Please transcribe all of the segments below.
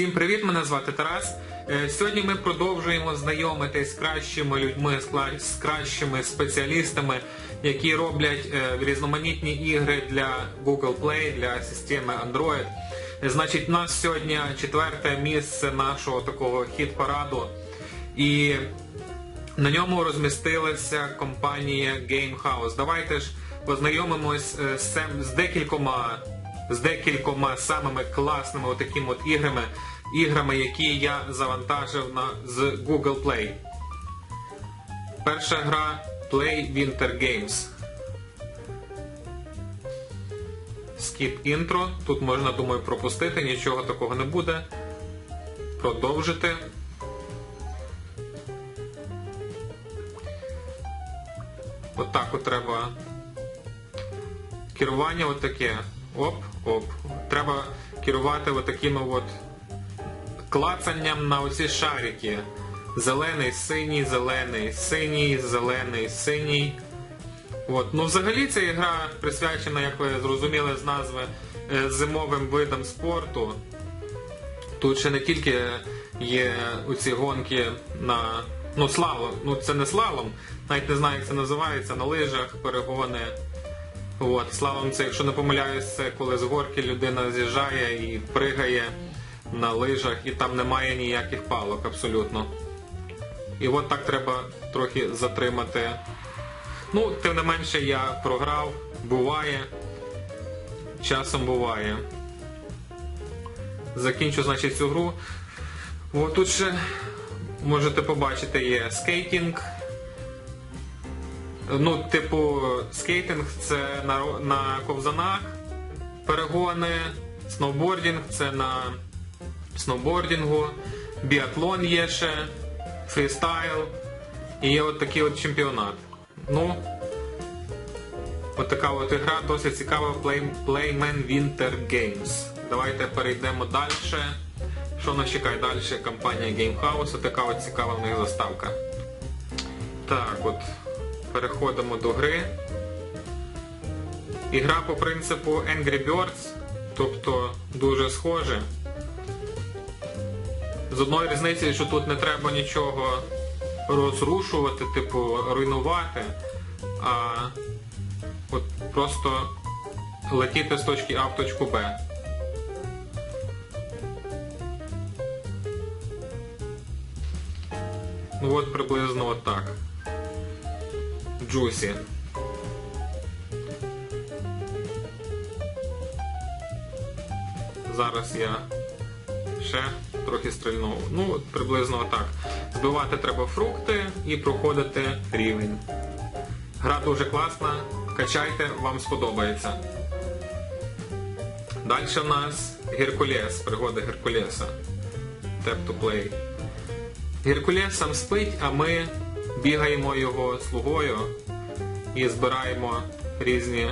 Всім привіт, мене звати Тарас. Е, Сьогодні ми продовжуємо знайомитись з кращими людьми, з кращими спеціалістами, які роблять е, різноманітні ігри для Google Play, для системи Android. Значить, у нас сьогодні четверте місце нашого такого хіт-параду. І на ньому розмістилася компанія Gamehouse. Давайте ж познайомимось е, з декількома з декількома самими класними отакими от іграми, іграми, які я завантажив на, з Google Play. Перша гра Play Winter Games. Skip інтро. Тут можна, думаю, пропустити, нічого такого не буде. Продовжити. Отак от треба керування отаке. Оп, оп. Треба керувати отакими от клацанням на оці шарики. Зелений, синій, зелений, синій, зелений, синій. От. Ну взагалі ця гра присвячена, як ви зрозуміли з назви, е, зимовим видам спорту. Тут ще не тільки є оці гонки на. Ну, слалом, ну це не слалом, навіть не знаю, як це називається, на лижах, перегони. От, слалом це, якщо не помиляюсь, коли з горки людина з'їжджає і пригає на лижах, і там немає ніяких палок абсолютно. І от так треба трохи затримати. Ну, тим не менше я програв, буває. Часом буває. Закінчу, значить, цю гру. От тут ще можете побачити є скейтінг. Ну, типу, скейтинг це на, на ковзанах, перегони, сноубордінг це на сноубордінгу, біатлон є ще, фрістайл і є от такий от чемпіонат. Ну, от така от ігра досить цікава Play, Playman Winter Games. Давайте перейдемо далі. Що нас чекає далі? Компанія Gamehouse, така от цікава в них заставка. Так, от переходимо до гри. Ігра по принципу Angry Birds, тобто дуже схоже. З одною різницею, що тут не треба нічого розрушувати, типу руйнувати, а от просто летіти з точки А в точку Б. Ну от приблизно от так. Джусі. Зараз я ще трохи стрільнув. Ну, приблизно отак. Збивати треба фрукти і проходити рівень. Гра дуже класна. Качайте, вам сподобається. Далі в нас Геркулес, пригоди Геркулеса. Tap to play. Геркулес сам спить, а ми бігаємо його слугою і збираємо різні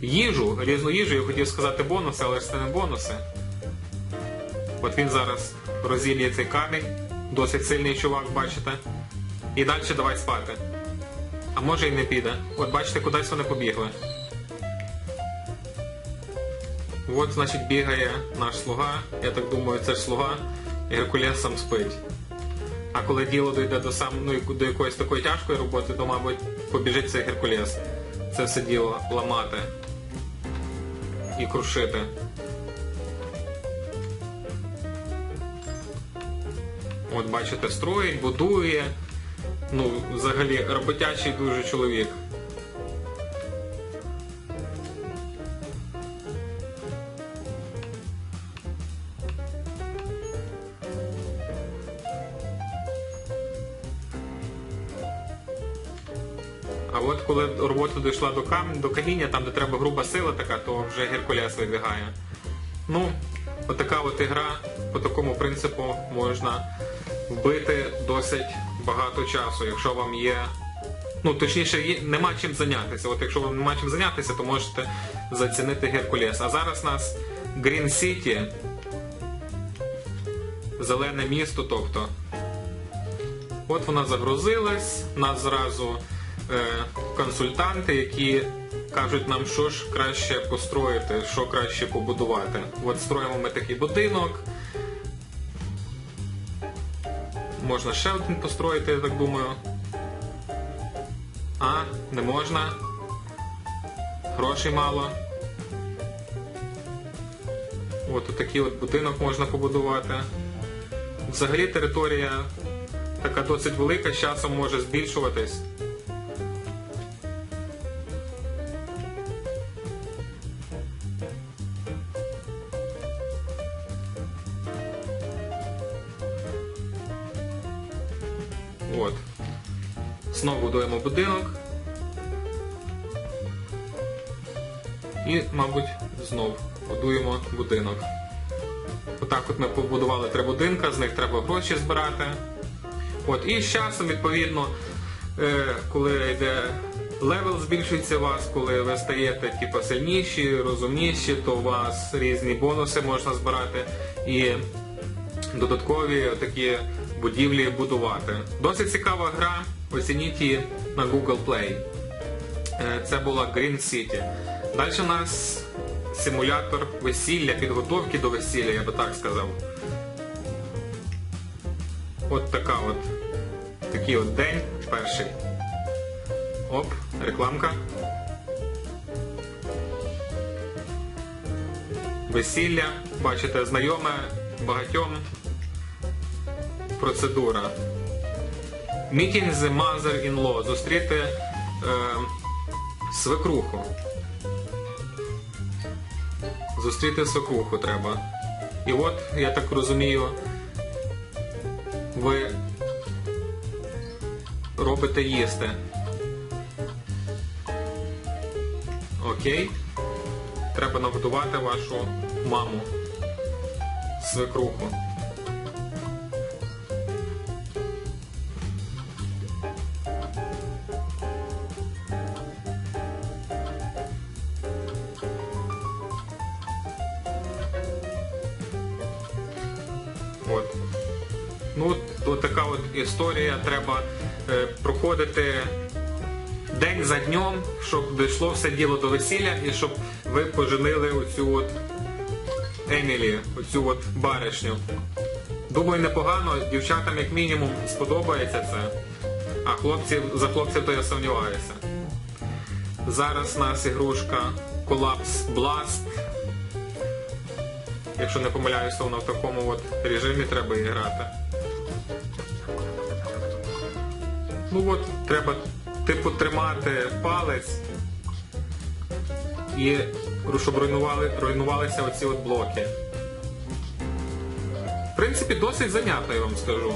їжу, різну їжу, я хотів сказати бонуси, але ж це не бонуси. От він зараз розілє цей камінь, досить сильний чувак, бачите. І далі давай спати. А може і не піде. От бачите, кудись вони побігли. От, значить, бігає наш слуга. Я так думаю, це ж слуга. Геркулес сам спить. А коли діло дійде до сам, ну, до якоїсь такої тяжкої роботи, то, мабуть, побіжить цей Геркулес. Це все діло ламати і крушити. От бачите, строїть, будує. Ну, взагалі, роботячий дуже чоловік. А от коли робота дійшла до кам... до каміння, там де треба груба сила така, то вже Геркулес вибігає. Ну, отака от ігра, по такому принципу можна вбити досить багато часу, якщо вам є. Ну, точніше, нема чим зайнятися. От якщо вам нема чим зайнятися, то можете зацінити Геркулес. А зараз у нас Green City, зелене місто, тобто. От вона загрузилась, нас зразу консультанти, які кажуть нам, що ж краще построїти, що краще побудувати. От строїмо ми такий будинок. Можна ще один построїти, я так думаю. А, не можна. Грошей мало. От такий от будинок можна побудувати. Взагалі територія така досить велика, з часом може збільшуватись. Знову будуємо будинок. І, мабуть, знов будуємо будинок. Отак от ми побудували три будинка, з них треба гроші збирати. От, і з часом, відповідно, е, коли йде левел збільшується у вас, коли ви стаєте типу, сильніші, розумніші, то у вас різні бонуси можна збирати і додаткові такі будівлі будувати. Досить цікава гра, оцініть її на Google Play. Е, Це була Green City. Далі у нас симулятор весілля, підготовки до весілля, я би так сказав. От така от. Такий от день перший. Оп, рекламка. Весілля, бачите, знайоме багатьом процедура. Meeting the mother-in-law. Зустріти е, свекруху. Зустріти свекруху треба. І от, я так розумію, ви робите їсти. Окей. Треба нагодувати вашу маму. Свекруху. Ну, от, така от історія. Треба е, проходити день за днем, щоб дійшло все діло до весілля і щоб ви поженили оцю от Емілі, оцю от баришню. Думаю, непогано, дівчатам як мінімум сподобається це. А хлопців, за хлопців то я сумніваюся. Зараз у нас ігрушка Collapse Blast. Якщо не помиляюся, вона в такому от режимі треба і грати. Ну от, треба типу тримати палець і щоб руйнували, руйнувалися оці от блоки. В принципі, досить занятно, я вам скажу.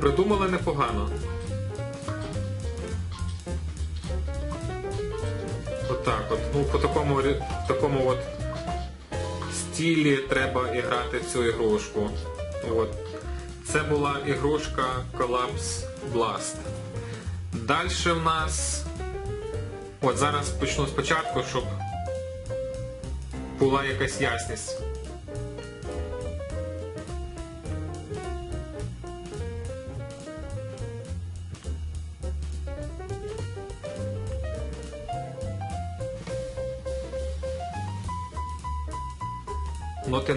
Придумали непогано. Отак от. Ну, по такому, такому от стілі треба і грати цю ігрушку. От. Це була ігрушка Collapse Blast. Далі в нас. От зараз почну спочатку, щоб була якась ясність. Ти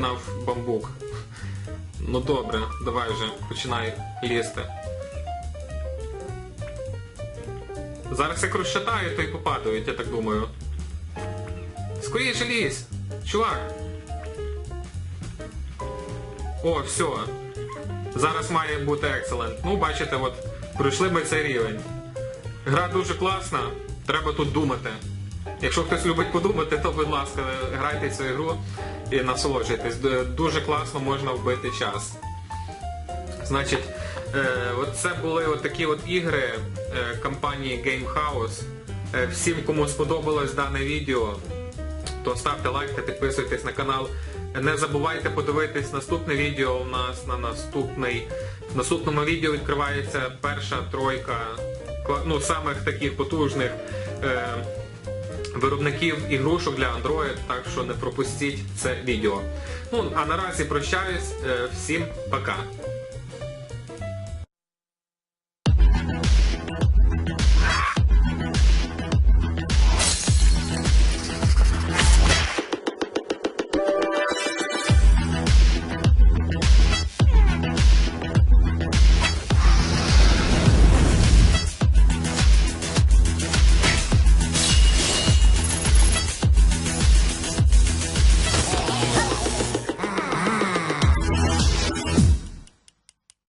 бамбук. Ну добре, давай вже, починай лізти. Зараз як розчитаю, то й попадають, я так думаю. Скоріше лізь! Чувак! О, все. Зараз має бути екселент. Ну, бачите, от пройшли ми цей рівень. Гра дуже класна, треба тут думати. Якщо хтось любить подумати, то будь ласка, грайте цю ігру і насолоджуйтесь. Дуже класно можна вбити час. Значить, е, от це були от такі от ігри е, компанії Game House. Е, всім, кому сподобалось дане відео, то ставте лайк та підписуйтесь на канал. Не забувайте подивитись наступне відео у нас на наступний. В наступному відео відкривається перша тройка ну, самих таких потужних е, виробників ігрушок для Android, так що не пропустіть це відео. Ну, а наразі прощаюсь. Е, всім пока.